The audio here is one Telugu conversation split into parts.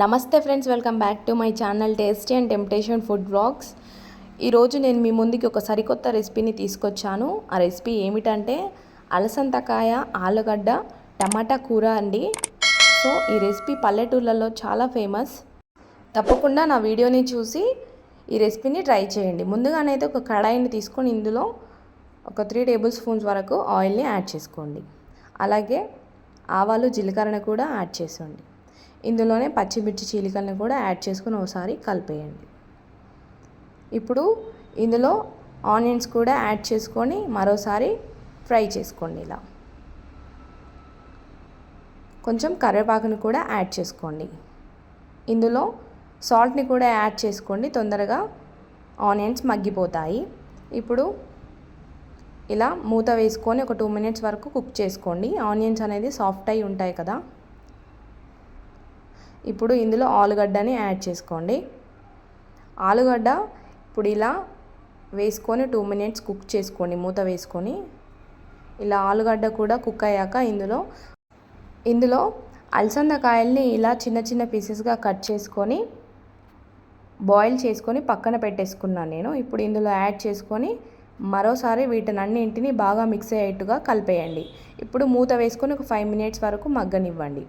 నమస్తే friends welcome back to my channel tasty and temptation food blogs ఈరోజు నేను మీ ముందుకి ఒక సరికొత్త రెసిపీని తీసుకొచ్చాను. ఆ రెసిపీ ఏమిటంటే అలసంతకాయ ఆలుగడ్డ టమాటా కూర అండి. సో ఈ రెసిపీ పల్లెటూర్లలో చాలా ఫేమస్. తప్పకుండా నా వీడియోని చూసి ఈ రెసిపీని ట్రై చేయండి. ముందుగానైతే ఒక కడాయిని తీసుకొని ఇందులో ఒక త్రీ టేబుల్ స్పూన్స్ వరకు ఆయిల్ని యాడ్ చేసుకోండి. అలాగే ఆవాలు జీలకర్రను కూడా యాడ్ చేసుకోండి. ఇందులోనే పచ్చిమిర్చి చీలికలను కూడా యాడ్ చేసుకుని ఒకసారి కలిపేయండి. ఇప్పుడు ఇందులో ఆనియన్స్ కూడా యాడ్ చేసుకొని మరోసారి ఫ్రై చేసుకోండి ఇలా. కొంచెం కరివేపాకుని కూడా యాడ్ చేసుకోండి. ఇందులో సాల్ట్ని కూడా యాడ్ చేసుకోండి తొందరగా ఆనియన్స్ మగ్గిపోతాయి. ఇప్పుడు ఇలా మూత వేసుకొని ఒక టూ మినిట్స్ వరకు కుక్ చేసుకోండి. ఆనియన్స్ అనేది సాఫ్ట్ అయి ఉంటాయి కదా. ఇప్పుడు ఇందులో ఆలుగడ్డని యాడ్ చేసుకోండి. ఆలుగడ్డ ఇప్పుడు ఇలా వేసుకొని టూ మినిట్స్ కుక్ చేసుకోండి మూత వేసుకొని. ఇలా ఆలుగడ్డ కూడా కుక్ అయ్యాక ఇందులో ఇందులో అలసందకాయల్ని ఇలా చిన్న చిన్న పీసెస్గా కట్ చేసుకొని బాయిల్ చేసుకొని పక్కన పెట్టేసుకున్నాను నేను. ఇప్పుడు ఇందులో యాడ్ చేసుకొని మరోసారి వీటినన్నింటిని బాగా మిక్స్ అయ్యేట్టుగా కలిపేయండి. ఇప్పుడు మూత వేసుకొని ఒక ఫైవ్ మినిట్స్ వరకు మగ్గనివ్వండి.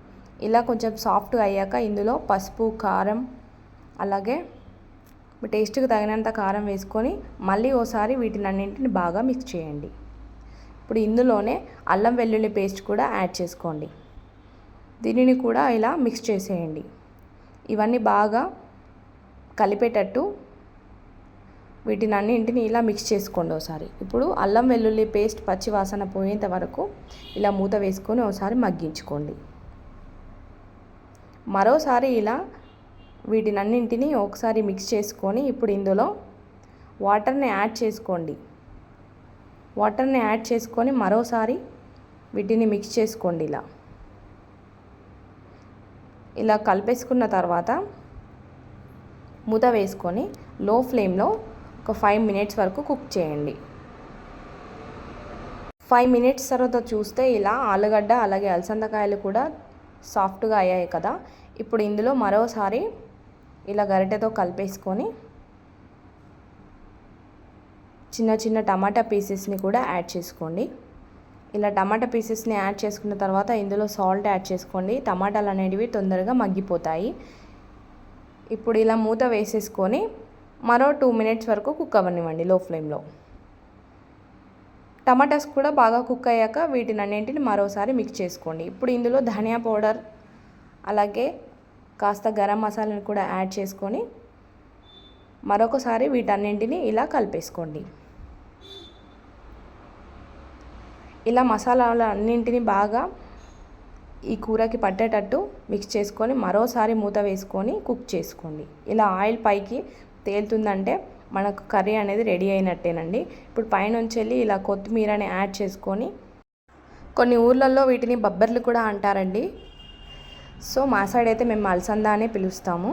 ఇలా కొంచెం సాఫ్ట్ అయ్యాక ఇందులో పసుపు కారం అలాగే టేస్ట్కి తగినంత కారం వేసుకొని మళ్ళీ ఓసారి వీటిని అన్నింటిని బాగా మిక్స్ చేయండి. ఇప్పుడు ఇందులోనే అల్లం వెల్లుల్లి పేస్ట్ కూడా యాడ్ చేసుకోండి. దీనిని కూడా ఇలా మిక్స్ చేసేయండి. ఇవన్నీ బాగా కలిపేటట్టు వీటిని అన్నింటిని ఇలా మిక్స్ చేసుకోండి ఒకసారి ఇప్పుడు అల్లం వెల్లుల్లి పేస్ట్ పచ్చి వాసన పోయేంత వరకు ఇలా మూత వేసుకొని ఒకసారి మగ్గించుకోండి. మరోసారి ఇలా వీటినన్నింటినీ ఒకసారి మిక్స్ చేసుకొని ఇప్పుడు ఇందులో వాటర్ని యాడ్ చేసుకోండి. వాటర్ని యాడ్ చేసుకొని మరోసారి వీటిని మిక్స్ చేసుకోండి ఇలా. ఇలా కలిపేసుకున్న తర్వాత మూత వేసుకొని లో ఫ్లేమ్లో ఒక ఫైవ్ మినిట్స్ వరకు కుక్ చేయండి. ఫైవ్ మినిట్స్ తర్వాత చూస్తే ఇలా ఆలుగడ్డ అలాగే అలసందకాయలు కూడా సాఫ్ట్గా అయ్యాయి కదా. ఇప్పుడు ఇందులో మరోసారి ఇలా గరిటెతో కలిపేసుకొని చిన్న చిన్న టమాటా పీసెస్ని కూడా యాడ్ చేసుకోండి. ఇలా టమాటా పీసెస్ని యాడ్ చేసుకున్న తర్వాత ఇందులో సాల్ట్ యాడ్ చేసుకోండి. టమాటాలు అనేటివి తొందరగా మగ్గిపోతాయి. ఇప్పుడు ఇలా మూత వేసేసుకొని మరో టూ మినిట్స్ వరకు కుక్ అవ్వనివ్వండి లో ఫ్లేమ్లో. టమాటాస్ కూడా బాగా కుక్ అయ్యాక వీటిని అన్నింటిని మరోసారి మిక్స్ చేసుకోండి. ఇప్పుడు ఇందులో ధనియా పౌడర్ అలాగే కాస్త గరం మసాలాని కూడా యాడ్ చేసుకొని మరొకసారి వీటన్నింటిని ఇలా కలిపేసుకోండి. ఇలా మసాలాలు అన్నింటినీ బాగా ఈ కూరకి పట్టేటట్టు మిక్స్ చేసుకొని మరోసారి మూత వేసుకొని కుక్ చేసుకోండి. ఇలా ఆయిల్ పైకి తేలుతుందంటే మనకు కర్రీ అనేది రెడీ అయినట్టేనండి. ఇప్పుడు పైనుంచి వెళ్ళి ఇలా కొత్తిమీరని యాడ్ చేసుకొని కొన్ని ఊర్లలో వీటిని బబ్బర్లు కూడా అంటారండి. సో మా సైడ్ అయితే మేము అలసంద అనే పిలుస్తాము.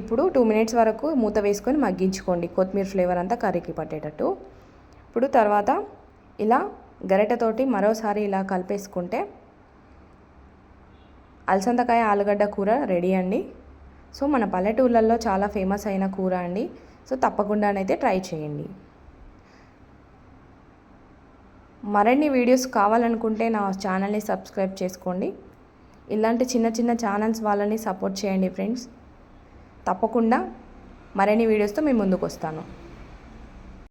ఇప్పుడు టూ మినిట్స్ వరకు మూత వేసుకొని మగ్గించుకోండి. కొత్తిమీర ఫ్లేవర్ అంతా కర్రీకి పట్టేటట్టు. ఇప్పుడు తర్వాత ఇలా గరిటెతోటి మరోసారి ఇలా కలిపేసుకుంటే అలసందకాయ ఆలుగడ్డ కూర రెడీ అండి. సో మన పల్లెటూళ్ళల్లో చాలా ఫేమస్ అయిన కూర అండి. సో తప్పకుండానైతే ట్రై చేయండి. మరిన్ని వీడియోస్ కావాలనుకుంటే నా ఛానల్ని సబ్స్క్రైబ్ చేసుకోండి. ఇలాంటి చిన్న చిన్న ఛానల్స్ వాళ్ళని సపోర్ట్ చేయండి ఫ్రెండ్స్. తప్పకుండా మరిన్ని వీడియోస్తో మేము ముందుకు వస్తాను